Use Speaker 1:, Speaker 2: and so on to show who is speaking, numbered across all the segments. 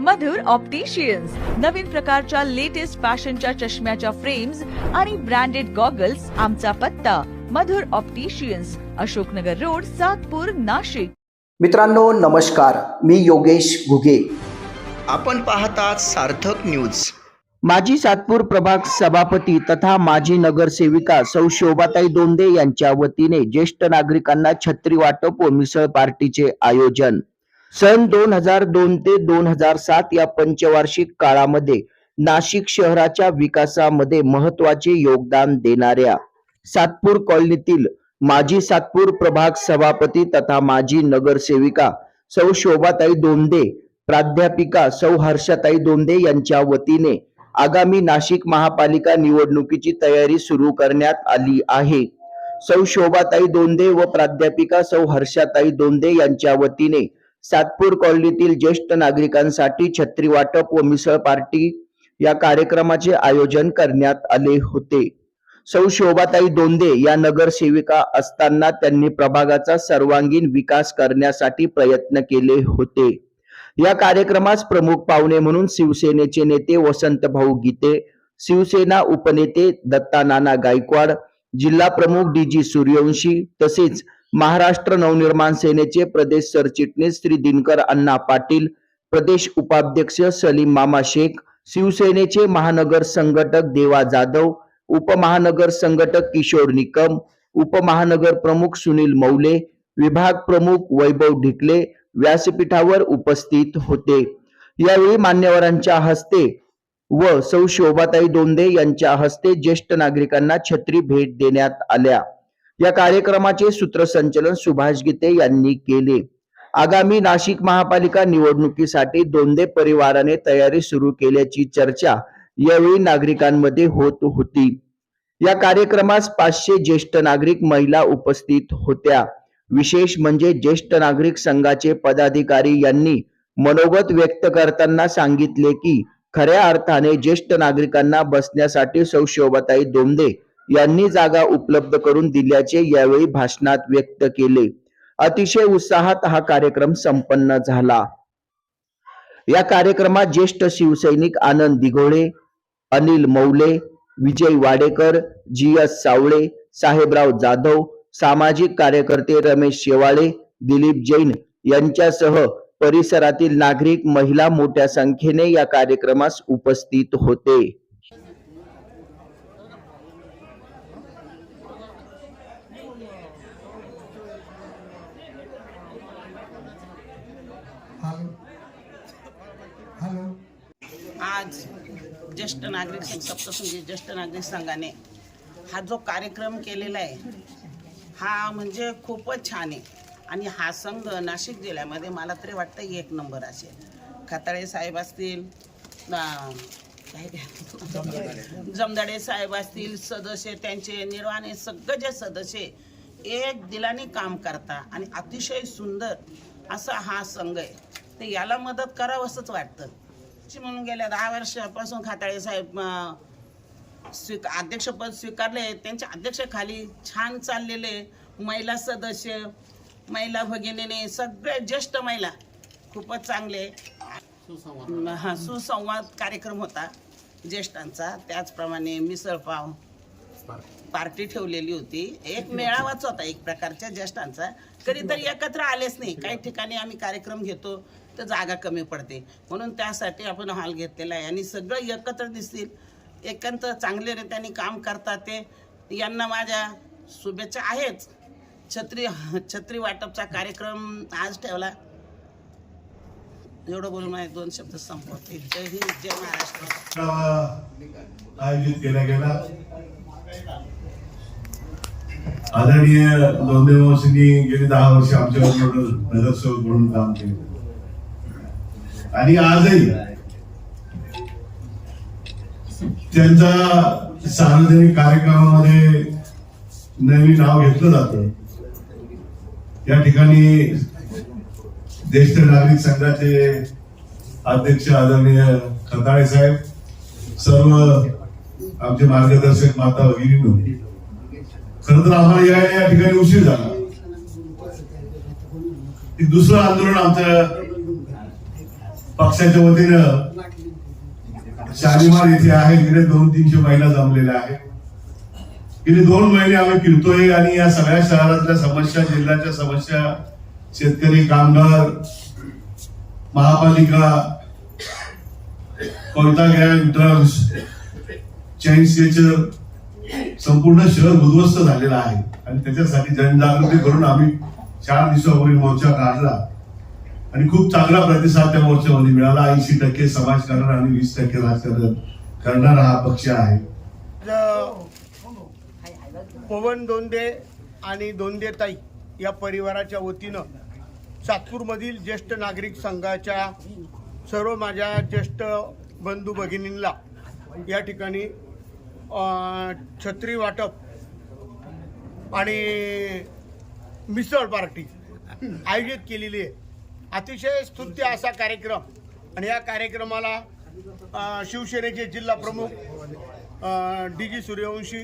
Speaker 1: मधुर opticians नवीन प्रकारच्या latest फॅशनच्या चष्म्याच्या फ्रेम्स आणि ब्रँडेड गॉगल्स आमचा पत्ता. Madhur opticians Ashoknagar road Satpur Nashik.
Speaker 2: मित्रांनो नमस्कार. मी योगेश घुगे.
Speaker 3: आपण पाहतात सार्थक न्यूज
Speaker 2: माजी सातपूर प्रभाग सभापती तथा माजी नगरसेविका सौ शोभाताई दोंदे यांच्या वतीने ज्येष्ठ नागरिकांना छत्री वाटप व मिसळ पार्टीचे आयोजन. सन दोन हजार दोन ते दोन हजार सात या पंचवार्षिक काळामध्ये नाशिक शहराच्या विकासामध्ये महत्त्वाचे योगदान देणाऱ्या सातपूर कॉलनीतील माजी सातपूर प्रभाग सभापती तथा माजी नगरसेविका सौ शोभाताई दोंदे प्राध्यापिका सौ हर्षाताई दोंदे यांच्या वतीने आगामी नाशिक महापालिका निवडणुकीची तयारी सुरू करण्यात आली आहे. सौ शोभाताई दोंदे व प्राध्यापिका सौ हर्षाताई दोंदे यांच्या वतीने सातपूर कॉलनीतील ज्येष्ठ नागरिकांसाठी छत्री वाटप व मिसळ पार्टी या कार्यक्रमाचे आयोजन करण्यात आले होते. सौ शोभाताई दोंदे या नगरसेविका असताना त्यांनी प्रभागाचा सर्वांगीण विकास करण्यासाठी प्रयत्न केले होते. या कार्यक्रमास प्रमुख पाहुणे म्हणून शिवसेनेचे नेते वसंत भाऊ गीते शिवसेना उपनेते दत्ता नाना गायकवाड जिल्हा प्रमुख डी जी सूर्यवंशी तसेच महाराष्ट्र नवनिर्माण सेनेचे प्रदेश सरचिटणीस श्री दिनकर अण्णा पाटील प्रदेश उपाध्यक्ष सलीम मामा शेख शिवसेनेचे महानगर संघटक देवा जाधव उपमहानगर संघटक किशोर निकम उपमहानगर प्रमुख सुनील मौले विभाग प्रमुख वैभव ढिकले व्यासपीठावर उपस्थित होते. यावेळी मान्यवरांच्या हस्ते व सौ शोभाताई दोंदे यांच्या हस्ते ज्येष्ठ नागरिकांना छत्री भेट देण्यात आल्या. या कार्यक्रमाचे सूत्रसंचलन सुभाष गीते यांनी केले. आगामी नाशिक महापालिका निवडणुकीसाठी दोंदे परिवाराने तयारी सुरू केल्याची चर्चा यावेळी नागरिकांमध्ये होत होती. या कार्यक्रमास पाचशे ज्येष्ठ नागरिक महिला उपस्थित होत्या. विशेष म्हणजे ज्येष्ठ नागरिक संघाचे पदाधिकारी यांनी मनोगत व्यक्त करताना सांगितले की खऱ्या अर्थाने ज्येष्ठ नागरिकांना बसण्यासाठी सौशोभाताई दोंदे यांनी जागा उपलब्ध करून दिल्याचे यावेळी भाषणात व्यक्त केले. अतिशय उत्साहात हा कार्यक्रम संपन्न झाला. या कार्यक्रमात ज्येष्ठ शिवसैनिक आनंद दिघोळे अनिल मौले विजय वाडेकर जी एस सावळे साहेबराव जाधव सामाजिक कार्यकर्ते रमेश शेवाळे दिलीप जैन यांच्यासह परिसरातील नागरिक महिला मोठ्या संख्येने या कार्यक्रमास उपस्थित होते.
Speaker 4: आज ज्येष्ठ नागरिक संघ सप्तशृंगी ज्येष्ठ नागरिक संघाने हा जो कार्यक्रम केलेला आहे हा म्हणजे खूपच छान आहे. आणि हा संघ नाशिक जिल्ह्यामध्ये मला तरी वाटतं एक नंबर असेल. खताळे साहेब असतील जमदाडे साहेब असतील सदस्य त्यांचे निर्वाणे सगळे जे सदस्य एक दिलाने काम करता आणि अतिशय सुंदर असा हा संघ आहे. तर याला मदत करावंसंच वाटतं. अशी म्हणून गेल्या दहा वर्षापासून खाताळे साहेब स्वीक अध्यक्षपद स्वीकारले. त्यांच्या अध्यक्षाखाली छान चाललेले महिला सदस्य महिला भगिनीने सगळे ज्येष्ठ महिला खूपच चांगले. हा सुसंवाद कार्यक्रम होता ज्येष्ठांचा. त्याचप्रमाणे मिसळपाव पार्टी ठेवलेली होती. एक मेळावाच होता? एक प्रकारच्या ज्येष्ठांचा. कधीतरी एकत्र आलेच नाही. काही ठिकाणी आम्ही कार्यक्रम घेतो. तर जागा कमी पडते. म्हणून त्यासाठी आपण हॉल घेतलेला आहे. आणि सगळं एकत्र दिसतील. एकंत चांगले नेत्यांनी काम करतात ते. यांना माझ्या शुभेच्छा आहेच. छत्री छत्री वाटपचा कार्यक्रम आज ठेवला. एवढं बोलून माझे दोन शब्द संपवते. जय हिंद जय महाराष्ट्र.
Speaker 5: आयोजित केला गेला. आदरणीय दोंदेवंशींनी गेली दहा वर्ष आमच्याबरोबर नगरसेवक म्हणून काम केले. आणि आजही त्यांचा सार्वजनिक कार्यक्रमामध्ये नेहमी नाव घेतलं जात. या ठिकाणी ज्येष्ठ नागरिक संघाचे अध्यक्ष आदरणीय खताळे साहेब सर्व आमचे मार्गदर्शक माता भगिनी खर तर आम्हाला या या ठिकाणी उशीर झाला. दुसरं आंदोलन आमचं पक्षाच्या वतीनं शालिमार येथे आहे. गेले दोन तीनशे महिला जमलेल्या आहेत. गेले दोन महिने आम्ही फिरतोय आणि या सगळ्या शहरातल्या समस्या जिल्ह्याच्या समस्या शेतकरी कामगार महापालिका कोयता गॅन ड्रग्स चैन संपूर्ण शहर उद्ध्वस्त झालेलं आहे. आणि त्याच्यासाठी जनजागृती करून आम्ही चार दिवसापूर्वी मोर्चा काढला. आणि खूप चांगला प्रतिसाद त्या मोर्चामध्ये मिळाला. ऐंशी टक्के समाजकारण आणि वीस टक्के राजकारण करणारा हा पक्ष आहे.
Speaker 6: पवन दोंदे आणि दोंदे ताई या परिवाराच्या वतीनं सातपूरमधील ज्येष्ठ नागरिक संघाच्या सर्व माझ्या ज्येष्ठ बंधू भगिनींना या ठिकाणी छत्री वाटप आणि मिसळ पार्टी आयोजित केलेली आहे. अतिशय स्तुत्य असा कार्यक्रम. आणि या कार्यक्रमाला शिवसेनेचे जिल्हा प्रमुख डी जी सूर्यवंशी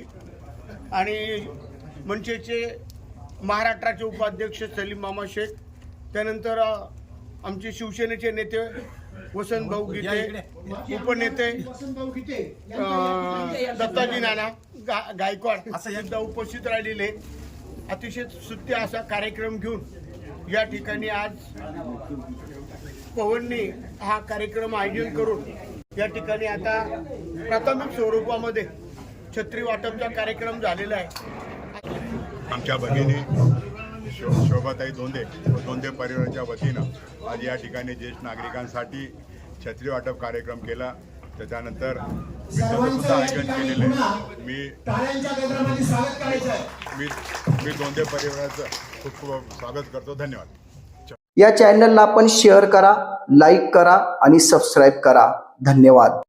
Speaker 6: आणि मनसेचे महाराष्ट्राचे उपाध्यक्ष सलीम मामा शेख त्यानंतर आमचे शिवसेनेचे नेते वसंत भाऊ गीते उपनेते दत्ताजी नाना गा- गायकवाड सुद्धा उपस्थित राहिलेले. अतिशय सुत्य असा कार्यक्रम घेऊन या ठिकाणी आज पवननी हा कार्यक्रम आयोजन करून या ठिकाणी आता प्राथमिक स्वरूपामध्ये छत्री वाटपचा कार्यक्रम झालेला आहे.
Speaker 7: आमच्या भगिनी शो शोभाताई दोंदे व दोंदे परिवाराच्या वतीनं आज या ठिकाणी ज्येष्ठ नागरिकांसाठी छत्री वाटप कार्यक्रम केला. त्याच्यानंतर मित्रांचं आयोजन केलेलं मी
Speaker 8: टाळ्यांच्या गजरामध्ये स्वागत करायचं आहे.
Speaker 7: मी मी दोंदे परिवाराचं खूप खूप स्वागत करतो. धन्यवाद.
Speaker 2: या चॅनलला आपण शेअर करा लाईक करा आणि सबस्क्राईब करा. धन्यवाद.